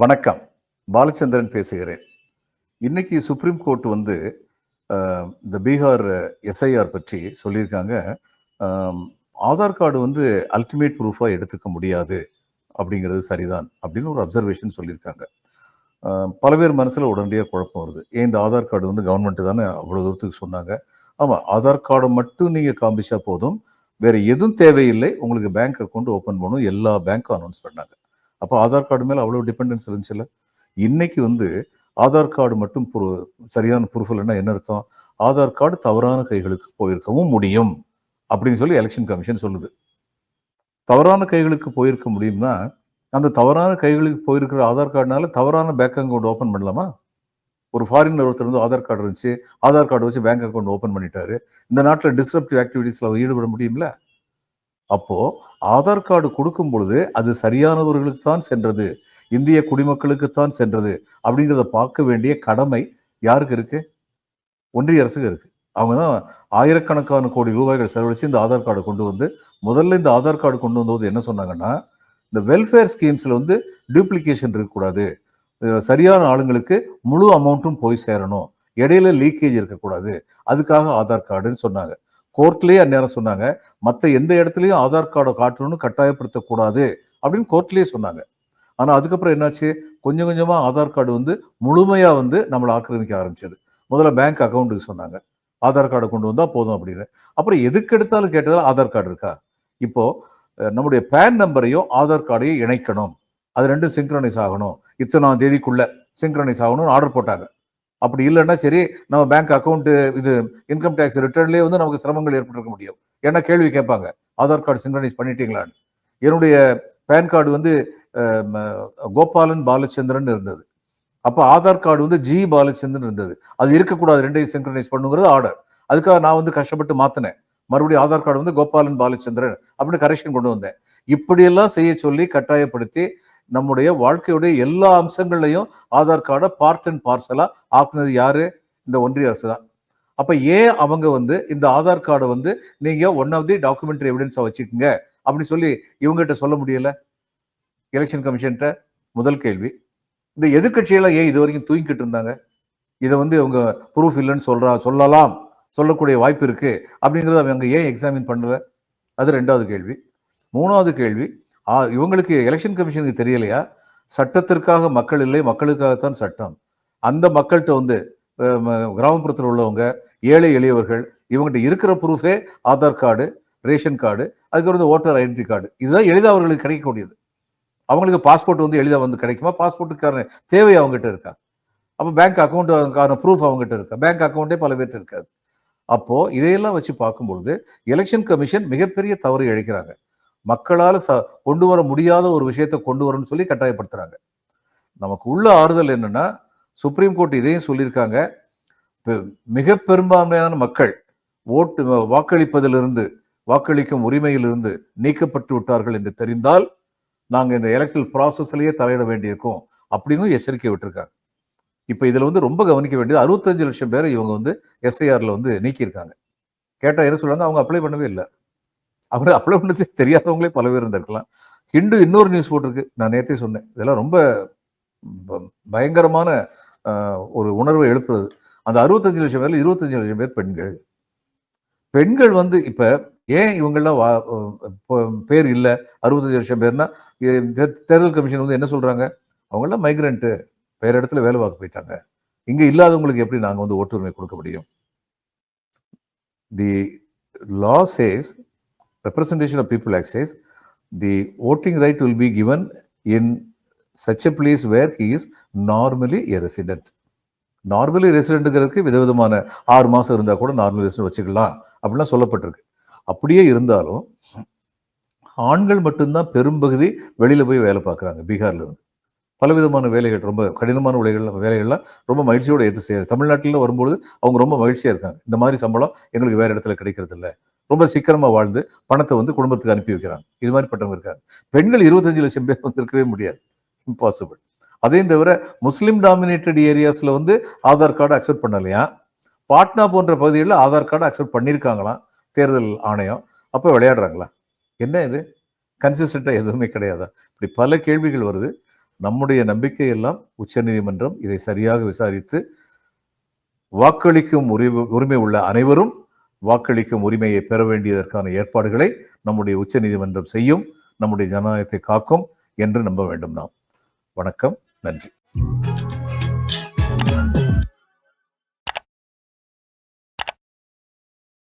வணக்கம். பாலச்சந்திரன் பேசுகிறேன். இன்னைக்கு சுப்ரீம் கோர்ட் வந்து இந்த பீகார் எஸ்ஐஆர் பற்றி சொல்லியிருக்காங்க. ஆதார் கார்டு வந்து அல்டிமேட் ப்ரூஃபாக எடுத்துக்க முடியாது அப்படிங்கிறது சரிதான் அப்படின்னு ஒரு அப்சர்வேஷன் சொல்லியிருக்காங்க. பல பேர் மனசில் உடனடியாக குழப்பம் வருது. ஏன் இந்த ஆதார் கார்டு வந்து கவர்மெண்ட் தானே அவ்வளோ தூரத்துக்கு சொன்னாங்க? ஆமாம் ஆதார் கார்டை மட்டும் நீங்கள் காமிச்சா போதும். வேறு எதுவும் தேவையில்லை. உங்களுக்கு பேங்க் அக்கௌண்ட் ஓப்பன் பண்ணணும் எல்லா பேங்க்கும் அனௌன்ஸ் பண்ணாங்க. அப்போ ஆதார் கார்டு மேலே அவ்வளோ டிபெண்டன்ஸ் இருந்துச்சுல்ல? இன்னைக்கு வந்து ஆதார் கார்டு மட்டும் ப்ரூ- சரியான ப்ரூஃப் இல்லைன்னா என்ன அர்த்தம்? ஆதார் கார்டு தவறான கைகளுக்கு போயிருக்கவும் முடியும் அப்படின்னு சொல்லி எலெக்ஷன் கமிஷன் சொல்லுது. தவறான கைகளுக்கு போயிருக்க முடியும்னா அந்த தவறான கைகளுக்கு போயிருக்கிற ஆதார் கார்டுனால தவறான பேங்க் அக்கௌண்ட் ஓப்பன் பண்ணலாமா? ஒரு ஃபாரினர் ஒருத்தர் வந்து ஆதார் கார்டு இருந்துச்சு ஆதார் கார்டு வச்சு பேங்க் அக்கௌண்ட் ஓப்பன் பண்ணிட்டாரு. இந்த நாட்டில் டிஸ்ரப்டிவ் ஆக்டிவிட்டீஸில் அவர் ஈடுபட முடியும்ல? அப்போ ஆதார் கார்டு கொடுக்கும் பொழுது அது சரியானவர்களுக்கு தான் சென்றது. இந்திய குடிமக்களுக்கு தான் சென்றது அப்படிங்கிறத பார்க்க வேண்டிய கடமை யாருக்கு இருக்கு? ஒன்றிய அரசுக்கு இருக்கு. அவங்க தான் ஆயிரக்கணக்கான கோடி ரூபாய்கள் செலவழித்து இந்த ஆதார் கார்டை கொண்டு வந்து முதல்ல இந்த ஆதார் கார்டு கொண்டு வந்தபோது என்ன சொன்னாங்கன்னா இந்த வெல்ஃபேர் ஸ்கீம்ஸில் வந்து டூப்ளிகேஷன் இருக்கக்கூடாது. சரியான ஆளுங்களுக்கு முழு அமௌண்ட்டும் போய் சேரணும். இடையில லீக்கேஜ் இருக்கக்கூடாது. அதுக்காக ஆதார் கார்டுன்னு சொன்னாங்க. கோர்ட்லேயே அந்நேரம் சொன்னாங்க. மற்ற எந்த இடத்துலையும் ஆதார் கார்டை காட்டணும்னு கட்டாயப்படுத்தக்கூடாது அப்படின்னு கோர்ட்லேயே சொன்னாங்க. ஆனால் அதுக்கப்புறம் என்னாச்சு? கொஞ்சம் கொஞ்சமாக ஆதார் கார்டு வந்து முழுமையாக வந்து நம்மளை ஆக்கிரமிக்க ஆரம்பிச்சது. முதல்ல பேங்க் அக்கௌண்ட்டுக்கு சொன்னாங்க. ஆதார் கார்டை கொண்டு வந்தால் போதும் அப்படின்னு. அப்புறம் எதுக்கு எடுத்தாலும் கேட்டதால் ஆதார் கார்டு இருக்கா? இப்போது நம்முடைய பேன் நம்பரையும் ஆதார் கார்டையும் இணைக்கணும். அது ரெண்டும் சிங்க்ரனைஸ் ஆகணும். இத்தனாம் தேதிக்குள்ளே சிங்க்ரனைஸ் ஆகணும்னு ஆர்டர் போட்டாங்க. அப்படி இல்லைன்னா சரி நம்ம பேங்க் அக்கௌண்ட் இது இன்கம் டேக்ஸ் ரிட்டர்ன்லேயே வந்து நமக்கு சிரமங்கள் ஏற்பட்டிருக்க முடியும். ஏன்னா கேள்வி கேட்பாங்க ஆதார் கார்டு சிங்க்ரனைஸ் பண்ணிட்டீங்களான்னு. என்னுடைய பேன் கார்டு வந்து கோபாலன் பாலச்சந்திரன் இருந்தது. அப்போ ஆதார் கார்டு வந்து ஜி பாலச்சந்திரன் இருந்தது. அது இருக்கக்கூடாது ரெண்டையும் சிங்க்ரனைஸ் பண்ணுங்கிறது ஆர்டர் அதுக்காக நான் வந்து கஷ்டப்பட்டு மாத்தினேன். மறுபடியும் ஆதார் கார்டு வந்து கோபாலன் பாலச்சந்திரன் அப்படின்னு கரெக்ஷன் கொண்டு வந்தேன். இப்படியெல்லாம் செய்ய சொல்லி கட்டாயப்படுத்தி நம்முடைய வாழ்க்கையுடைய எல்லா அம்சங்கள்லையும் ஆதார் கார்டை பார்ட் அண்ட் பார்சலா ஆக்குனது யாரு? இந்த ஒன்றிய அரசு தான் அப்ப ஏன் அவங்க வந்து இந்த ஆதார் கார்டை வந்து நீங்க ஒன் ஆஃப் தி டாக்குமெண்ட்ரி எவிடன்ஸா வச்சுக்கோங்க அப்படி சொல்லி இவங்ககிட்ட சொல்ல முடியல. எலெக்ஷன் கமிஷன்கிட்ட முதல் கேள்வி. இந்த எதிர்க்கட்சியெல்லாம் ஏன் இது வரைக்கும் தூங்கிக்கிட்டு இருந்தாங்க? இதை வந்து இவங்க ப்ரூஃப் இல்லைன்னு சொல்றா சொல்லலாம். சொல்லக்கூடிய வாய்ப்பு இருக்கு. அப்படிங்கிறத அவங்க ஏன் எக்ஸாமின் பண்ணல? அது ரெண்டாவது கேள்வி. மூணாவது கேள்வி இவங்களுக்கு எலெக்ஷன் கமிஷனுக்கு தெரியலையா? சட்டத்திற்காக மக்கள் இல்லை மக்களுக்காகத்தான் சட்டம். அந்த மக்கள்கிட்ட வந்து கிராமப்புறத்தில் உள்ளவங்க ஏழை எளியவர்கள் இவங்ககிட்ட இருக்கிற ப்ரூஃபே ஆதார் கார்டு ரேஷன் கார்டு அதுக்கப்புறம் ஓட்டர் ஐடென்டி கார்டு இதுதான் எளிதாக அவர்களுக்கு கிடைக்கக்கூடியது. அவங்களுக்கு பாஸ்போர்ட் வந்து எளிதாக வந்து கிடைக்குமா? பாஸ்போர்ட்டுக்கான தேவை அவங்ககிட்ட இருக்கா? அப்போ பேங்க் அக்கௌண்ட்டுக்கான ப்ரூஃப் அவங்ககிட்ட இருக்கா? பேங்க் அக்கௌண்ட்டே பல பேர்ட்ட இருக்காது அப்போது இதையெல்லாம் வச்சு பார்க்கும்பொழுது எலெக்ஷன் கமிஷன் மிகப்பெரிய தவறு இழைக்கிறாங்க. மக்களால் ச கொண்டு வர முடியாத ஒரு விஷயத்தை கொண்டு வரணும்னு சொல்லி கட்டாயப்படுத்துகிறாங்க நமக்கு உள்ள ஆறுதல் என்னன்னா சுப்ரீம் கோர்ட் இதையும் சொல்லியிருக்காங்க. பெ- மிக பெரும்பான்மையான மக்கள் ஓட்டு வாக்களிப்பதிலிருந்து வாக்களிக்கும் உரிமையிலிருந்து நீக்கப்பட்டு விட்டார்கள் என்று தெரிந்தால் நாங்கள் இந்த எலக்ட்ரல் ப்ராசஸ்லேயே தலையிட வேண்டியிருக்கோம் அப்படின்னு எச்சரிக்கை விட்டுருக்காங்க. இப்போ இதில் வந்து ரொம்ப கவனிக்க வேண்டியது அறுபத்தஞ்சு லட்சம் பேரை இவங்க வந்து எஸ்ஐஆரில் வந்து நீக்கியிருக்காங்க. கேட்டால் என்ன சொல்றாங்க அவங்க அப்ளை பண்ணவே இல்லை. அப்படி அப்ளை பண்ணது தெரியாதவங்களே பல பேர் இருந்திருக்கலாம். ஹிண்டு இன்னொரு நியூஸ் போட்டிருக்கு. நான் நேற்றே சொன்னேன். இதெல்லாம் ரொம்ப ப- பயங்கரமான ஒரு உணர்வை எழுப்புறது. அந்த அறுபத்தஞ்சு லட்சம் பேரில் இருபத்தஞ்சு லட்சம் பேர் பெண்கள். பெண்கள் வந்து இப்போ ஏன் இவங்கெல்லாம் வா- பேர் இல்லை? அறுபத்தஞ்சு லட்சம் பேர்னா தே- தேர்தல் கமிஷன் வந்து என்ன சொல்கிறாங்க அவங்கெல்லாம் மைக்ரண்ட் வேற இடத்துல வேலை பார்க்க போயிட்டாங்க. இங்கே இல்லாதவங்களுக்கு எப்படி நாங்கள் வந்து ஓட்டுரிமை கொடுக்க முடியும்? The law says representation of people act says the voting right will be given in such a place where he is normally a resident. Normally ரெசிடென்ட்டுங்கிறதுக்கு விதவிதமான ஆறு மாதம் இருந்தா கூட நார்மல் ரெசிடென்ட் வச்சுக்கலாம் அப்படிலாம் சொல்லப்பட்டிருக்கு. அப்படியே இருந்தாலும் ஆண்கள் மட்டும்தான் பெரும்பகுதி வெளியில போய் வேலை பார்க்குறாங்க பீகார்ல இருந்து. பலவிதமான வேலைகள் ரொம்ப கடினமான உலைகள் வேலைகள்லாம் ரொம்ப மகிழ்ச்சியோட ஏற்று செய்ய தமிழ்நாட்டில் வரும்பொழுது அவங்க ரொம்ப மகிழ்ச்சியாக இருக்காங்க. இந்த மாதிரி சம்பளம் எங்களுக்கு வேறு இடத்துல கிடைக்கிறது இல்லை ரொம்ப சீக்கிரமாக வாழ்ந்து பணத்தை வந்து குடும்பத்துக்கு அனுப்பி வைக்கிறாங்க. இது மாதிரி பட்டவங்க இருக்காங்க. பெண்கள் இருபத்தஞ்சு லட்சம் பேர் வந்து இருக்கவே முடியாது. இம்பாசிபிள் அதையும் தவிர முஸ்லீம் டாமினேட்டட் ஏரியாஸில் வந்து ஆதார் கார்டு அக்செப்ட் பண்ணலையா? பாட்னா போன்ற பகுதிகளில் ஆதார் கார்டு அக்செப்ட் பண்ணியிருக்காங்களாம் தேர்தல் ஆணையம். அப்போ விளையாடுறாங்களா? என்ன இது? கன்சிஸ்டண்ட்டாக எதுவுமே கிடையாதா? இப்படி பல கேள்விகள் வருது. நம்முடைய நம்பிக்கையெல்லாம் உச்சநீதிமன்றம் இதை சரியாக விசாரித்து வாக்களிக்கும் உரிமை உரிமை உள்ள அனைவரும் வாக்களிக்கும் உரிமையை பெற வேண்டியதற்கான ஏற்பாடுகளை நம்முடைய உச்சநீதிமன்றம் செய்யும் நம்முடைய ஜனநாயகத்தை காக்கும் என்று நம்ப வேண்டும் நாம். வணக்கம் நன்றி.